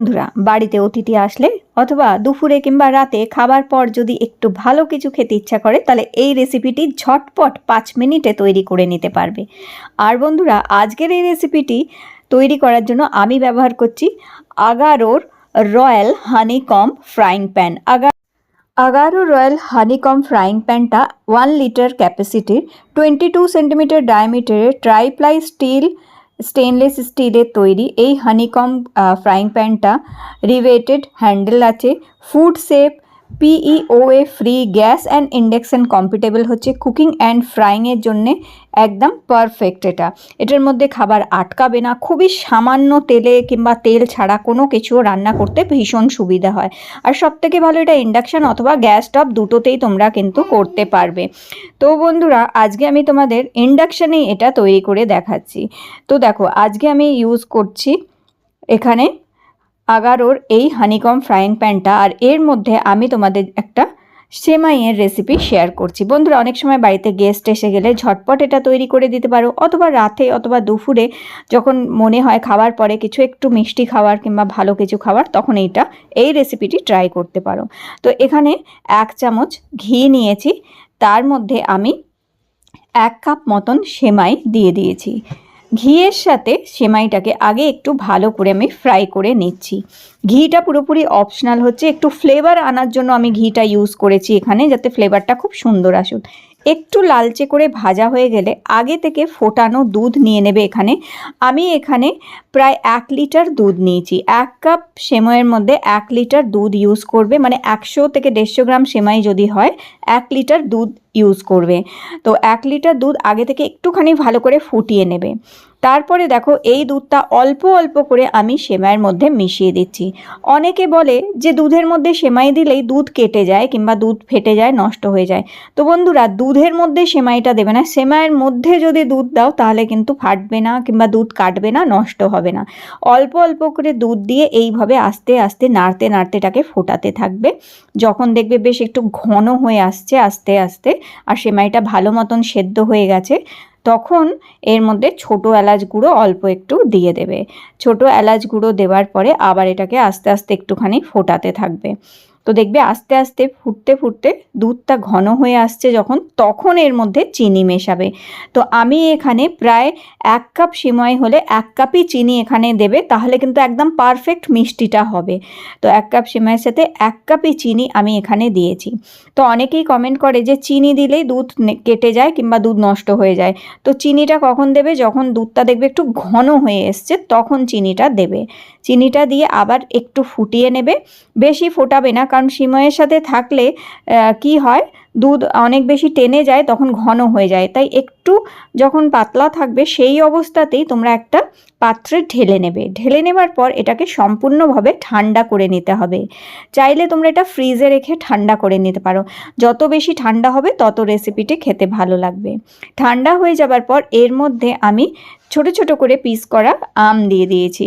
বন্ধুরা, বাড়িতে অতিথি আসলে অথবা দুপুরে কিংবা রাতে খাবার পর যদি একটু ভালো কিছু খেতে ইচ্ছা করে, তাহলে এই রেসিপিটি ঝটপট পাঁচ মিনিটে তৈরি করে নিতে পারবে। আর বন্ধুরা, আজকের এই রেসিপিটি তৈরি করার জন্য আমি ব্যবহার করছি আগারোর রয়্যাল হানিকম ফ্রাইং প্যান। আগা আগারো রয়্যাল হানিকম ফ্রাইং প্যানটা ওয়ান লিটার ক্যাপাসিটির টোয়েন্টি টু সেন্টিমিটার ডায়ামিটারের ট্রাইপ্লাই স্টিল স্টেনলেস স্টিলের তৈরি এই হানিকম ফ্রাইং প্যানটা রিভেটেড হ্যান্ডেল আছে। Food safe PFOA free gas and induction compatible হচ্ছে কুকিং অ্যান্ড ফ্রাইংয়ের জন্যে একদম পারফেক্ট এটা। এটার মধ্যে খাবার আটকাবে না, খুবই সামান্য তেলে কিংবা তেল ছাড়া কোনো কিছু রান্না করতে ভীষণ সুবিধা হয়। আর সবথেকে ভালো এটা ইন্ডাকশান অথবা গ্যাস স্টপ দুটোতেই তোমরা কিন্তু করতে পারবে। তো বন্ধুরা, আজকে আমি তোমাদের ইন্ডাকশানেই এটা তৈরি করে দেখাচ্ছি। তো দেখো, আজকে আমি ইউজ করছি এখানে আগারোর এই হানিকম ফ্রাইং প্যানটা আর এর মধ্যে আমি তোমাদের একটা সেমাইয়ের রেসিপি শেয়ার করছি। বন্ধুরা, অনেক সময় বাড়িতে গেস্ট এসে গেলে ঝটপট এটা তৈরি করে দিতে পারো, অথবা রাতে অথবা দুপুরে যখন মনে হয় খাওয়ার পরে কিছু একটু মিষ্টি খাওয়ার কিংবা ভালো কিছু খাওয়ার, তখন এইটা, এই রেসিপিটি ট্রাই করতে পারো। তো এখানে এক চামচ ঘি নিয়েছি, তার মধ্যে আমি এক কাপ মতন সেমাই দিয়ে দিয়েছি। ঘিয়ের সাথে সেমাইটাকে আগে একটু ভালো করে আমি ফ্রাই করে নিচ্ছি। ঘিটা পুরোপুরি অপশনাল হচ্ছে, একটু ফ্লেভার আনার জন্য আমি ঘিটা ইউজ করেছি এখানে যাতে ফ্লেভারটা খুব সুন্দর আসুক। একটু লালচে করে ভাজা হয়ে গেলে আগে থেকে ফোটানো দুধ নিয়ে নেবে এখানে। আমি এখানে প্রায় এক লিটার দুধ নিয়েছি। এক কাপ সেমাইয়ের মধ্যে এক লিটার দুধ ইউজ করবে মানে একশো থেকে দেড়শো গ্রাম সেমাই যদি হয়, এক লিটার দুধ ইউজ করবে। তো এক লিটার দুধ আগে থেকে একটুখানি ভালো করে ফুটিয়ে নেবে। তারপরে দেখো এই দুধটা অল্প অল্প করে আমি সেমাইয়ের মধ্যে মিশিয়ে দিচ্ছি। অনেকে বলে যে দুধের মধ্যে সেমাই দিলেই দুধ কেটে যায় কিংবা দুধ ফেটে যায়, নষ্ট হয়ে যায়। তো বন্ধুরা, দুধের মধ্যে সেমাইটা দেবে না। সেমাইয়ের মধ্যে যদি দুধ দাও তাহলে কিন্তু ফাটবে না কিংবা দুধ কাটবে না, নষ্ট হবে না। অল্প অল্প করে দুধ দিয়ে এইভাবে আস্তে আস্তে নাড়তে নাড়তেটাকে ফোটাতে থাকবে। যখন দেখবে বেশ একটু ঘন হয়ে আসছে, আস্তে আস্তে আর সেমাইটা ভালো মতন সেদ্ধ হয়ে গেছে, তখন এর মধ্যে ছোট এলাচ গুঁড়ো অল্প একটু দিয়ে দেবে। ছোট এলাচ গুঁড়ো দেওয়ার পরে আবার এটাকে আস্তে আস্তে একটুখানি ফোটাতে থাকবে। তো দেখবে আস্তে আস্তে ফুটতে ফুটতে দুধটা ঘন হয়ে আসছে যখন, তখন এর মধ্যে চিনি মেশাবে। তো আমি এখানে প্রায় এক কাপ সিময় হলে এক কাপই চিনি এখানে দেবে, তাহলে কিন্তু একদম পারফেক্ট মিষ্টিটা হবে। তো এক কাপ সিমাইয়ের সাথে এক কাপই চিনি আমি এখানে দিয়েছি। তো অনেকেই কমেন্ট করে যে চিনি দিলেই দুধ কেটে যায় কিংবা দুধ নষ্ট হয়ে যায়। তো চিনিটা কখন দেবে? যখন দুধটা দেখবে একটু ঘন হয়ে এসছে, তখন চিনিটা দেবে। চিনিটা দিয়ে আবার একটু ফুটিয়ে নেবে। বেশি ফোটাবে না, কারণ সিময়ের সাথে থাকলে কি হয়, দুধ অনেক বেশি টেনে যায়, তখন ঘন হয়ে যায়। তাই একটু যখন পাতলা থাকবে, সেই অবস্থাতেই তোমরা একটা পাত্রে ঢেলে নেবে। ঢেলে নেবার পর এটাকে সম্পূর্ণভাবে ঠান্ডা করে নিতে হবে। চাইলে তোমরা এটা ফ্রিজে রেখে ঠান্ডা করে নিতে পারো। যত বেশি ঠান্ডা হবে, তত রেসিপিটি খেতে ভালো লাগবে। ঠান্ডা হয়ে যাবার পর এর মধ্যে আমি ছোট ছোট করে পিস করা আম দিয়ে দিয়েছি।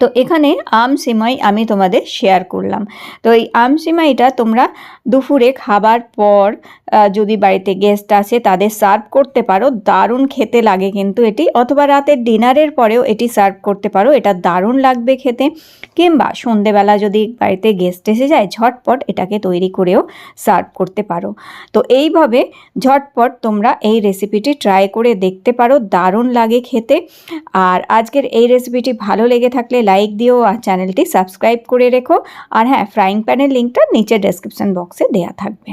তো এখানে আম সিমাই আমি তোমাদের শেয়ার করলাম। তো এই আম সিমাইটা তোমরা দুপুরে খাবার পর যদি বাড়িতে গেস্ট আসে তাদের সার্ভ করতে পারো। দারুণ খেতে লাগে কিন্তু এটি। অথবা রাতের ডিনারের পরেও এটি সার্ভ করতে পারো। এটা দারুণ লাগবে খেতে। কিংবা সন্ধেবেলা যদি বাড়িতে গেস্ট এসে যায়, ঝটপট এটাকে তৈরি করেও সার্ভ করতে পারো। তো এইভাবে ঝটপট তোমরা এই রেসিপিটি ট্রাই করে দেখতে পারো। দারুণ লাগে খেতে। আর আজকের এই রেসিপিটি ভালো লেগে থাকলে লাইক দিও আর চ্যানেলটি সাবস্ক্রাইব করে রেখো আর হ্যাঁ ফ্রাইং প্যানের লিঙ্কটা নিচে ডেসক্রিপশান বক্সে দেওয়া থাকবে